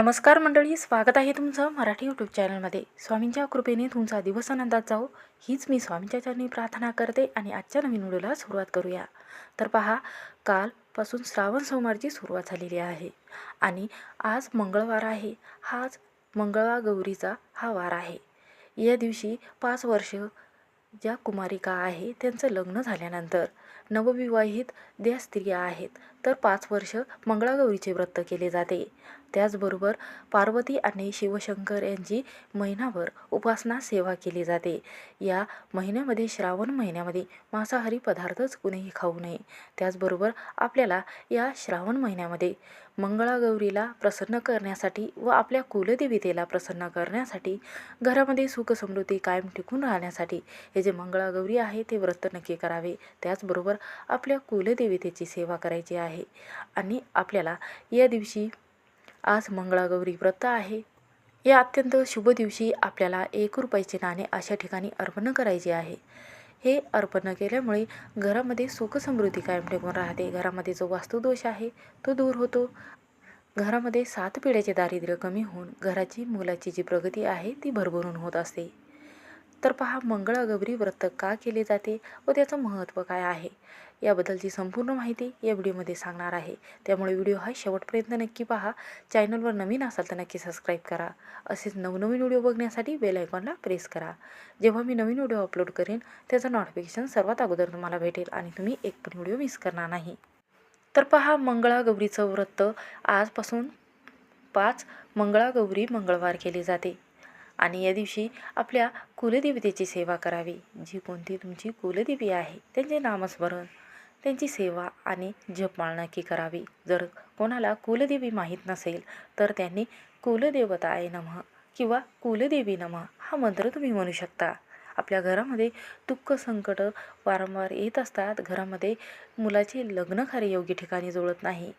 नमस्कार मंडळी स्वागत आहे तुमचं मराठी यूट्यूब चॅनलमध्ये स्वामींच्या कृपेने तुमचा दिवस आनंदात जाओ हीच मी स्वामींच्या चरणी प्रार्थना करते आणि आजच्या नवीन व्हिडिओला सुरुवात करूया. तर पहा कालपासून श्रावण सोमवारची सुरुवात झालेली आहे आणि आज मंगळवार आहे. हाच मंगळवार गौरीचा हा वार आहे. या दिवशी पाच वर्ष ज्या कुमारिका आहे त्यांचं लग्न झाल्यानंतर नवविवाहित ज्या स्त्रिया आहेत तर पाच वर्ष मंगळागौरीचे व्रत केले जाते. त्याचबरोबर पार्वती आणि शिवशंकर यांची महिनाभर उपासना सेवा केली जाते. या महिन्यामध्ये श्रावण महिन्यामध्ये मांसाहारी पदार्थच कुणीही खाऊ नये. त्याचबरोबर आपल्याला या श्रावण महिन्यामध्ये मंगळागौरीला प्रसन्न करण्यासाठी व आपल्या कुलदेवतेला प्रसन्न करण्यासाठी घरामध्ये सुखसमृद्धी कायम टिकून राहण्यासाठी हे जे मंगळागौरी आहे ते व्रत नक्की करावे. त्याचबरोबर आपल्या कुलदेवतेची सेवा करायची आहे. आणि आपल्याला या दिवशी आज मंगळागौरी व्रत आहे. या अत्यंत शुभ दिवशी आपल्याला एक रुपयाचे नाणे अशा ठिकाणी अर्पण करायचे आहे. हे अर्पण केल्यामुळे घरामध्ये सुखसमृद्धी कायम टिकून राहते. घरामध्ये जो वास्तुदोष आहे तो दूर होतो. घरामध्ये सात पिढ्याचे दारिद्र्य कमी होऊन घराची मुलाची जी प्रगती आहे ती भरभरून होत असते. तर पहा मंगळागौरी व्रत का केले जाते व त्याचं महत्त्व काय आहे? याबद्दलची संपूर्ण माहिती या व्हिडिओमध्ये सांगणार आहे. त्यामुळे व्हिडिओ हा शेवटपर्यंत नक्की पहा. चॅनलवर नवीन असाल तर नक्की सबस्क्राईब करा. असेच नवनवीन व्हिडिओ बघण्यासाठी बेल आयकॉनला प्रेस करा. जेव्हा मी नवीन व्हिडिओ अपलोड करेन त्याचं नोटिफिकेशन सर्वात अगोदर तुम्हाला भेटेल आणि तुम्ही एक पण व्हिडिओ मिस करणार नाही. तर पहा मंगळागौरीचं व्रत. आजपासून पाच मंगळागौरी मंगळवार केले जाते. आणि या दिवशी आपल्या कुलदेवतेची सेवा करावी. जी कोणती? तुमची कुलदेवी आहे. त्यांचे नामस्मरण त्यांची सेवा आणि जपमाळ नक्की करावी. जर कोणाला कुलदेवी माहीत नसेल तर त्यांनी कुलदेवताय नमः किंवा कुलदेवी नमः हा मंत्र तुम्ही म्हणू शकता. आपल्या घरामध्ये दुःख संकट वारंवार येत असतात. घरामध्ये मुलाचे लग्न खरे योग्य ठिकाणी जुळत नाही.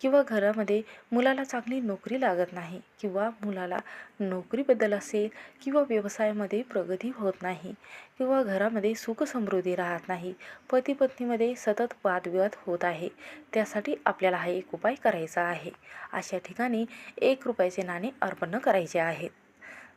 किंवा घरामध्ये मुलाला चांगली नोकरी लागत नाही किंवा मुलाला नोकरीबद्दल असेल किंवा व्यवसायामध्ये प्रगती होत नाही किंवा घरामध्ये सुखसमृद्धी राहत नाही पती पत्नीमध्ये सतत वादविवाद होत आहे त्यासाठी आपल्याला हा एक उपाय करायचा आहे. अशा ठिकाणी एक रुपयाचे नाणे अर्पण करायचे आहेत.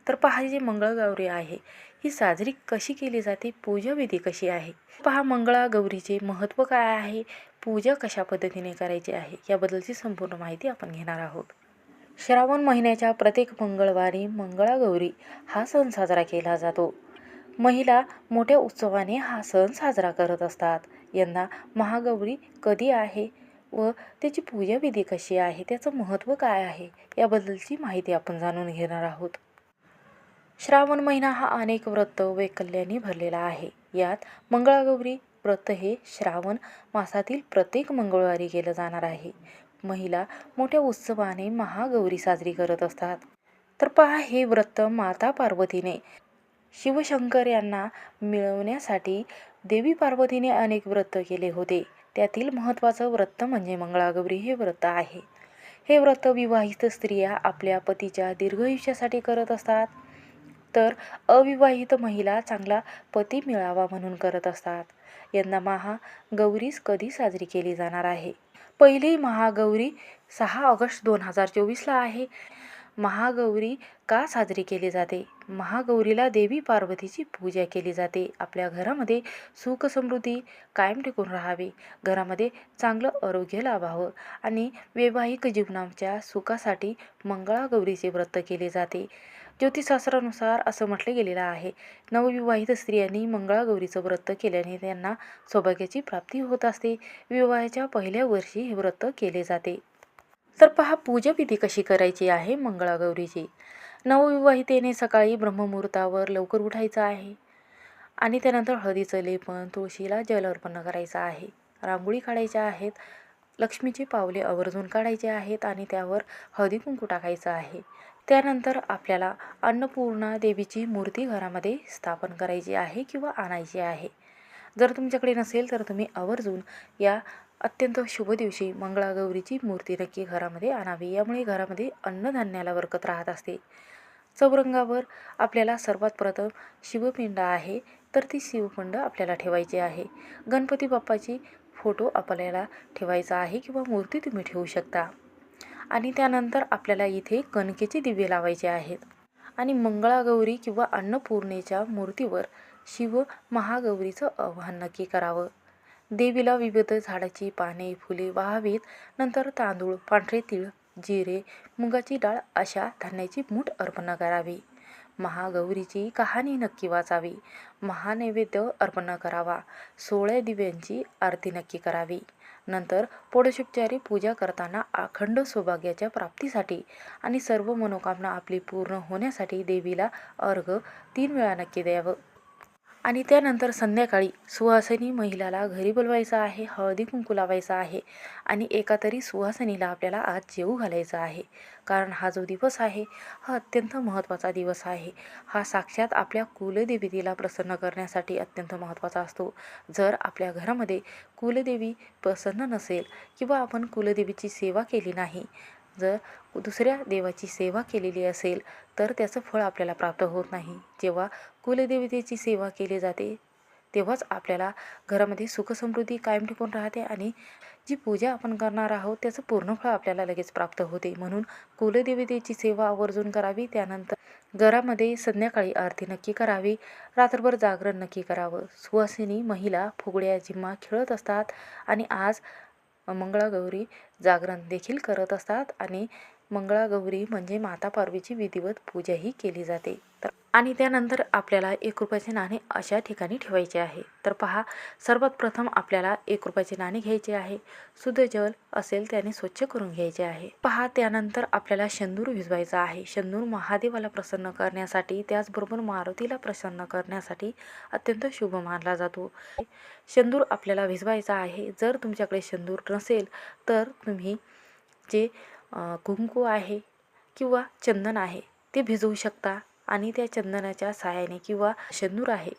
तर पहा जी मंगळगौरी आहे ही साजरी कशी केली जाते? पूजाविधी कशी आहे? पहा मंगळागौरीचे महत्त्व काय आहे? पूजा कशा पद्धतीने करायची आहे? याबद्दलची संपूर्ण माहिती आपण घेणार आहोत. श्रावण महिन्याच्या प्रत्येक मंगळवारी मंगळागौरी हा सण साजरा केला जातो. महिला मोठ्या उत्सवाने हा सण साजरा करत असतात. यंदा महागौरी कधी आहे व त्याची पूजाविधी कशी आहे? त्याचं महत्त्व काय आहे? याबद्दलची माहिती आपण जाणून घेणार आहोत. श्रावण महिना हा अनेक व्रत वैकल्याने भरलेला आहे. यात मंगळागौरी व्रत हे श्रावण मासातील प्रत्येक मंगळवारी केलं जाणार आहे. महिला मोठ्या उत्सवाने महागौरी साजरी करत असतात. तर पहा हे व्रत माता पार्वतीने शिवशंकर यांना मिळवण्यासाठी देवी पार्वतीने अनेक व्रत केले होते. त्यातील महत्त्वाचं व्रत म्हणजे मंगळागौरी हे व्रत आहे. हे व्रत विवाहित स्त्रिया आपल्या पतीच्या दीर्घायुष्यासाठी करत असतात. तर अविवाहित महिला चांगला पती मिळावा म्हणून करत असतात. यंदा महागौरीस कधी साजरी केली जाणार आहे? पहिली महागौरी सहा ऑगस्ट दोन हजार चोवीसला आहे. महागौरी का साजरी केली जाते? महागौरीला देवी पार्वतीची पूजा केली जाते. आपल्या घरामध्ये सुख समृद्धी कायम टिकून राहावी. घरामध्ये चांगलं आरोग्य लाभावं आणि वैवाहिक जीवनाच्या सुखासाठी मंगळागौरीचे व्रत केले जाते. ज्योतिषशास्त्रानुसार असं म्हटले गेलेलं आहे. नवविवाहित स्त्रियांनी मंगळागौरीचं व्रत केल्याने त्यांना सौभाग्याची प्राप्ती होत असते. विवाहाच्या पहिल्या वर्षी हे व्रत केले जाते. तर पहा पूजाविधी कशी करायची आहे मंगळागौरीची? नवविवाहितेने सकाळी ब्रह्ममुहूर्तावर लवकर उठायचं आहे. आणि त्यानंतर हळदीचं लेपन तुळशीला जल अर्पण करायचं आहे. रांगोळी काढायच्या आहेत. लक्ष्मीची पावले आवर्जून काढायचे आहेत आणि त्यावर हळदी कुंकू टाकायचं आहे. त्यानंतर आपल्याला अन्नपूर्णा देवीची मूर्ती घरामध्ये स्थापन करायची आहे किंवा आणायची आहे. जर तुमच्याकडे नसेल तर तुम्ही आवर्जून या अत्यंत शुभ दिवशी मंगळागौरीची मूर्ती नक्की घरामध्ये आणावी. यामुळे घरामध्ये अन्नधान्याला बरकत राहत असते. चौरंगावर आपल्याला सर्वात प्रथम शिवपिंड आहे तर ती शिवपिंड आपल्याला ठेवायची आहे. गणपती बाप्पाची फोटो आपल्याला ठेवायचा आहे किंवा मूर्ती तुम्ही ठेवू शकता. आणि त्यानंतर आपल्याला इथे कणकेचे दिवे लावायचे आहेत. आणि मंगळागौरी किंवा अन्नपूर्णेच्या मूर्तीवर शिव महागौरीचं आव्हान नक्की करावं. देवीला विविध झाडाची पाने फुले वाहावीत. नंतर तांदूळ पांढरे तीळ जिरे मुगाची डाळ अशा धान्याची मूठ अर्पण करावी. महागौरीची कहाणी नक्की वाचावी. महानैवेद्य अर्पण करावा. सोळ्या दिव्यांची आरती नक्की करावी. नंतर पोषोपचारी पूजा करताना अखंड सौभाग्याच्या प्राप्तीसाठी आणि सर्व मनोकामना आपली पूर्ण होण्यासाठी देवीला अर्घ तीन वेळा नक्की द्यावं. आणि त्यानंतर संध्याकाळी सुहासनी महिलाला घरी बोलवायचं आहे हळदी कुंकू लावायचा आहे आणि एका तरी सुहासिनीला आपल्याला आज जेवू घालायचं आहे. कारण हा जो दिवस आहे हा अत्यंत महत्त्वाचा दिवस आहे. हा साक्षात आपल्या कुलदेवतेला प्रसन्न करण्यासाठी अत्यंत महत्त्वाचा असतो. जर आपल्या घरामध्ये कुलदेवी प्रसन्न नसेल किंवा आपण कुलदेवीची सेवा केली नाही जर दुसऱ्या देवाची सेवा केलेली असेल तर त्याचं फळ आपल्याला प्राप्त होत नाही. जेव्हा कुलदेवतेची सेवा केली जाते तेव्हाच आपल्याला घरामध्ये सुखसमृद्धी कायम टिकून राहते आणि जी पूजा आपण करणार आहोत त्याचं पूर्ण फळ आपल्याला लगेच प्राप्त होते. म्हणून कुलदेवतेची सेवा आवर्जून करावी त्यानंतर घरामध्ये संध्याकाळी आरती नक्की करावी रात्रभर जागरण नक्की करावं. सुवासिनी महिला फुगड्या जिम्मा खेळत असतात आणि आज मंगळागौरी जागरण देखील करत असतात आणि मंगळागौरी म्हणजे माता पार्वीची विधिवत पूजाही केली जाते. तर आणि त्यानंतर आपल्याला एक रुपयाचे नाणे अशा ठिकाणी ठेवायचे आहे. तर पहा सर्वात प्रथम आपल्याला एक रुपयाचे नाणे घ्यायचे आहे. शुद्ध जल असेल त्याने स्वच्छ करून घ्यायचे आहे. पहा त्यानंतर आपल्याला शेंदूर भिजवायचा आहे. शेंदूर महादेवाला प्रसन्न करण्यासाठी त्याचबरोबर मारुतीला प्रसन्न करण्यासाठी अत्यंत शुभ मानला जातो. शेंदूर आपल्याला भिजवायचा आहे. जर तुमच्याकडे शेंदूर नसेल तर तुम्ही जे कुंकू आहे किंवा चंदन आहे ते भिजवू शकता आणि त्या चंदनाच्या साहाय्याने किंवा शेंदूर आहे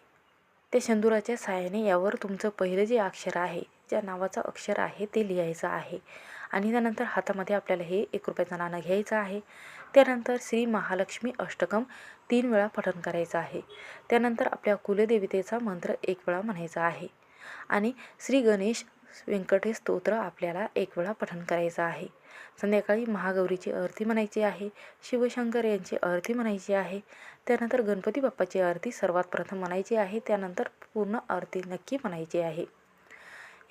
त्या शेंदुराच्या साहाय्याने यावर तुमचं पहिलं जे अक्षर आहे ज्या नावाचं अक्षर आहे ते लिहायचं आहे. आणि त्यानंतर हातामध्ये आपल्याला हे एक रुपयाचं नाणं घ्यायचं आहे. त्यानंतर श्री महालक्ष्मी अष्टकम तीन वेळा पठण करायचं आहे. त्यानंतर आपल्या कुलदेवतेचा मंत्र एक वेळा म्हणायचा आहे. आणि श्री गणेश व्यंकटेश स्तोत्र आपल्याला एक वेळा पठण करायचं आहे. संध्याकाळी महागौरीची आरती म्हणायची आहे शिवशंकर यांची आरती म्हणायची आहे त्यानंतर गणपती बाप्पाची आरती सर्वात प्रथम म्हणायची आहे त्यानंतर पूर्ण आरती नक्की म्हणायची आहे.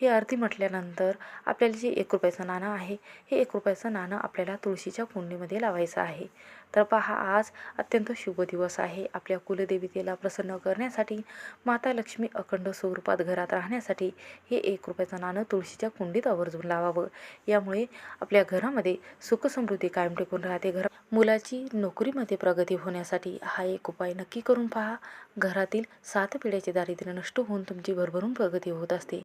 ही आरती म्हटल्यानंतर आपल्याला जे एक रुपयाचं नाणं आहे हे एक रुपयाचं नाणं आपल्याला तुळशीच्या कुंडीमध्ये लावायचं आहे. तर पहा आज अत्यंत शुभ दिवस आहे. आपल्या कुलदेवतेला प्रसन्न करण्यासाठी माता लक्ष्मी अखंड स्वरूपात घरात राहण्यासाठी हे एक रुपयाचं नाणं तुळशीच्या कुंडीत आवर्जून लावावं. यामुळे आपल्या घरामध्ये सुखसमृद्धी कायम टिकून राहते. घर मुलाची नोकरीमध्ये प्रगती होण्यासाठी हा एक उपाय नक्की करून पहा. घरातील सात पिढ्याचे दारिद्र्य नष्ट होऊन तुमची भरभरून प्रगती होत असते.